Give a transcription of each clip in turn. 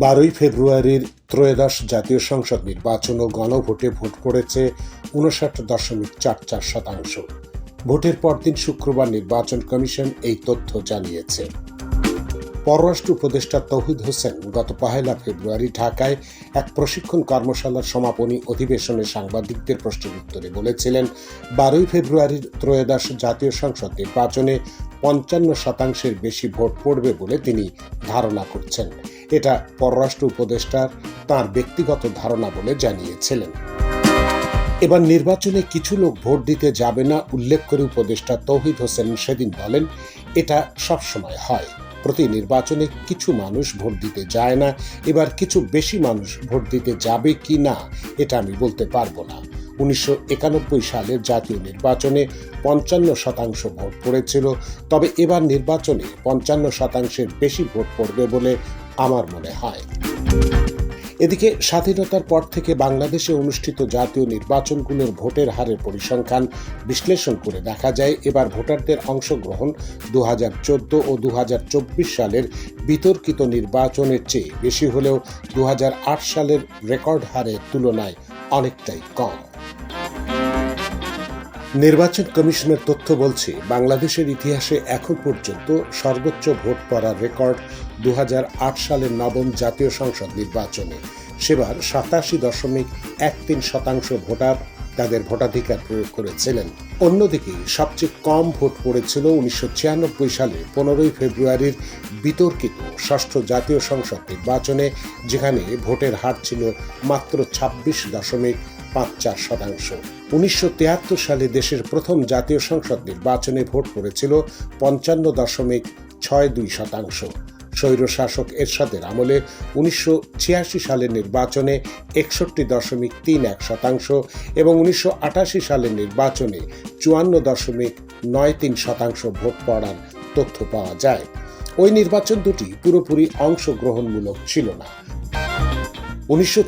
বারোই ফেব্রুয়ারির ত্রয়োদশ জাতীয় সংসদ নির্বাচন ও গণভোটে ভোট পড়েছে উনষাট দশমিক চার চার শতাংশ। ভোটের পরদিন শুক্রবার নির্বাচন কমিশন এই তথ্য জানিয়েছে। পররাষ্ট্র উপদেষ্টা তৌহিদ হোসেন গত পহেলা ফেব্রুয়ারি ঢাকায় এক প্রশিক্ষণ কর্মশালার সমাপনী অধিবেশনে সাংবাদিকদের প্রশ্নের উত্তরে বলেছিলেন, বারোই ফেব্রুয়ারির ত্রয়োদশ জাতীয় সংসদ নির্বাচনে পঞ্চান্ন শতাংশের বেশি ভোট পড়বে বলে তিনি ধারণা করছেন। এটা পররাষ্ট্র উপদেষ্টার তার ব্যক্তিগত ধারণা বলে জানিয়েছিলেন। এবার নির্বাচনে কিছু লোক ভোট দিতে যাবে না উল্লেখ করে উপদেষ্টা তৌহিদ হোসেন সেদিন বলেন, এটা সবসময় হয়। প্রতি নির্বাচনে কিছু মানুষ ভোট দিতে যায় না, এবার কিছু বেশি মানুষ ভোট দিতে যাবে কি না, এটা আমি বলতে পারব না। উনিশশো একানব্বই সালের জাতীয় নির্বাচনে পঞ্চান্ন শতাংশ ভোট পড়েছিল। তবে এবার নির্বাচনে পঞ্চান্ন শতাংশের বেশি ভোট পড়বে বলে আমার মনে হয়। এদিকে স্বাধীনতার পর থেকে বাংলাদেশে অনুষ্ঠিত জাতীয় নির্বাচনগুলোর ভোটের হারের পরিসংখ্যান বিশ্লেষণ করে দেখা যায়, এবার ভোটারদের অংশগ্রহণ দু হাজার চোদ্দ ও দু হাজার চব্বিশ সালের বিতর্কিত নির্বাচনের চেয়ে বেশি হলেও দু হাজার আট সালের রেকর্ড হারের তুলনায় অনেকটাই কম। নির্বাচন কমিশনের তথ্য বলছে, বাংলাদেশের ইতিহাসে এখন পর্যন্ত সর্বোচ্চ ভোট পড়ার রেকর্ড দু হাজার আট সালের নবম জাতীয় সংসদ নির্বাচনে। সেবার সাতাশি দশমিক এক তিন শতাংশ ভোটার তাদের ভোটাধিকার প্রয়োগ করেছিলেন। অন্যদিকে, সবচেয়ে কম ভোট পড়েছিল উনিশশো ছিয়ানব্বই সালে, পনেরোই ফেব্রুয়ারির বিতর্কিত ষষ্ঠ জাতীয় সংসদ নির্বাচনে, যেখানে ভোটের হার ছিল মাত্র ছাব্বিশ দশমিক পাঁচ চার শতাংশ। উনিশশো তিয়াত্তর সালে দেশের প্রথম জাতীয় সংসদ নির্বাচনে ভোট পড়েছিল পঞ্চান্ন দশমিক ছয় দুই শতাংশ। স্বৈরশাসক এরশাদের আমলে উনিশশো ছিয়াশি সালের নির্বাচনে একষট্টি দশমিক তিন এক শতাংশ এবং উনিশশো আটাশি সালের নির্বাচনে চুয়ান্ন দশমিক নয় তিন শতাংশ ভোট পড়ার তথ্য পাওয়া যায়। ওই নির্বাচন দুটি পুরোপুরি অংশগ্রহণমূলক ছিল না। উনিশশো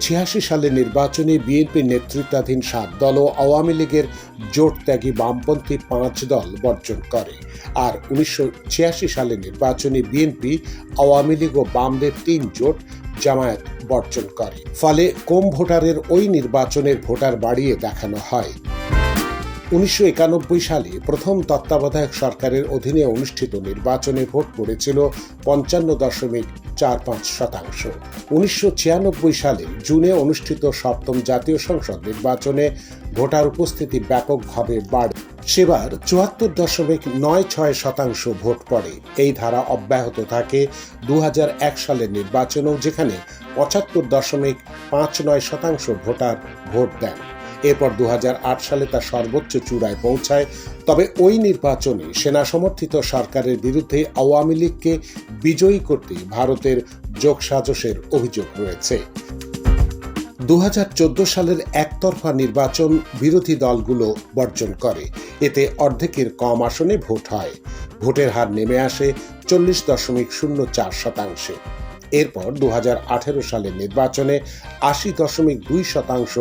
সালের নির্বাচনে বিএনপি নেতৃত্বাধীন সাত দল ও আওয়ামী লীগের জোট ত্যাগী বামপন্থী পাঁচ দল বর্জন করে। আর উনিশশো সালের নির্বাচনে বিএনপি, আওয়ামী লীগ ও বামদের তিন জোট জামায়াত বর্জন করে। ফলে কম ভোটারের ওই নির্বাচনের ভোটার বাড়িয়ে দেখানো হয়। উনিশশো একানব্বই সালে প্রথম তত্ত্বাবধায়ক সরকারের অধীনে অনুষ্ঠিত নির্বাচনে ভোট পড়েছিল পঞ্চান্ন দশমিক চার পাঁচ শতাংশ। উনিশশো ছিয়ানব্বই সালে জুনে অনুষ্ঠিত সপ্তম জাতীয় সংসদ নির্বাচনে ভোটার উপস্থিতি ব্যাপকভাবে বাড়ে। সেবার চুয়াত্তর দশমিক নয় ছয় শতাংশ ভোট পড়ে। এই ধারা অব্যাহত থাকে দু হাজার এক সালের নির্বাচনেও যেখানে পঁচাত্তর দশমিক পাঁচ নয় শতাংশ ভোটার ভোট দেন। এরপর দু হাজার আট সালে তা সর্বোচ্চ চূড়ায় পৌঁছায়। তবে ওই নির্বাচনে সেনা সমর্থিত সরকারের বিরুদ্ধে আওয়ামী লীগকে বিজয়ী করতে ভারতের যোগসাজশের অভিযোগ রয়েছে। দু হাজার চোদ্দ সালের একতরফা নির্বাচন বিরোধী দলগুলো বর্জন করে। এতে অর্ধেকের কম আসনে ভোট হয়। ভোটের হার নেমে আসে চল্লিশ দশমিক শূন্য চার শতাংশে। এরপর দু হাজার আঠেরো সালের নির্বাচনে আশি দশমিক দুই শতাংশ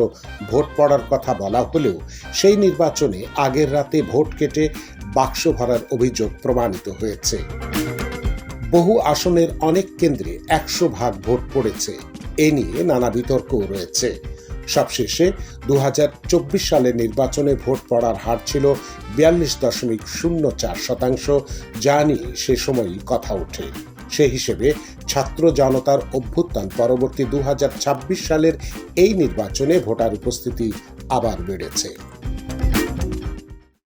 ভোট পড়ার কথা বলা হলেও সেই নির্বাচনে আগের রাতে ভোট কেটে বাক্স ভরার অভিযোগ প্রমাণিত হয়েছে। বহু আসনের অনেক কেন্দ্রে একশো ভাগ ভোট পড়েছে। এ নিয়ে নানা বিতর্কও রয়েছে। সবশেষে দু হাজার চব্বিশ সালের নির্বাচনে ভোট পড়ার হার ছিল বিয়াল্লিশ দশমিক শূন্য চার শতাংশ, যা নিয়ে সে সময়ই কথা ওঠে। সে হিসেবে ছাত্র জনতার অভ্যুত্থান পরবর্তী দু হাজার ছাব্বিশ সালের এই নির্বাচনে ভোটার উপস্থিতি আবার বেড়েছে।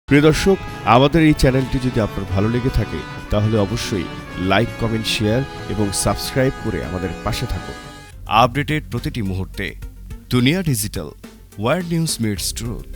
প্রিয় দর্শক, আমাদের এই চ্যানেলটি যদি আপনার ভালো লেগে থাকে, তাহলে অবশ্যই লাইক, কমেন্ট, শেয়ার এবং সাবস্ক্রাইব করে আমাদের পাশে থাকুন। আপডেটেড প্রতিটি মুহূর্তে Duniya digital, world news meets truth.